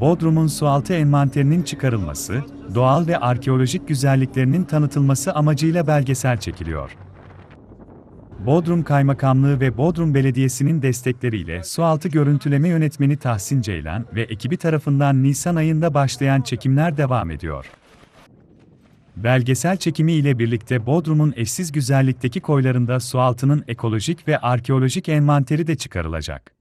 Bodrum'un sualtı envanterinin çıkarılması, doğal ve arkeolojik güzelliklerinin tanıtılması amacıyla belgesel çekiliyor. Bodrum Kaymakamlığı ve Bodrum Belediyesi'nin destekleriyle sualtı görüntüleme yönetmeni Tahsin Ceylan ve ekibi tarafından Nisan ayında başlayan çekimler devam ediyor. Belgesel çekimi ile birlikte Bodrum'un eşsiz güzellikteki koylarında sualtının ekolojik ve arkeolojik envanteri de çıkarılacak.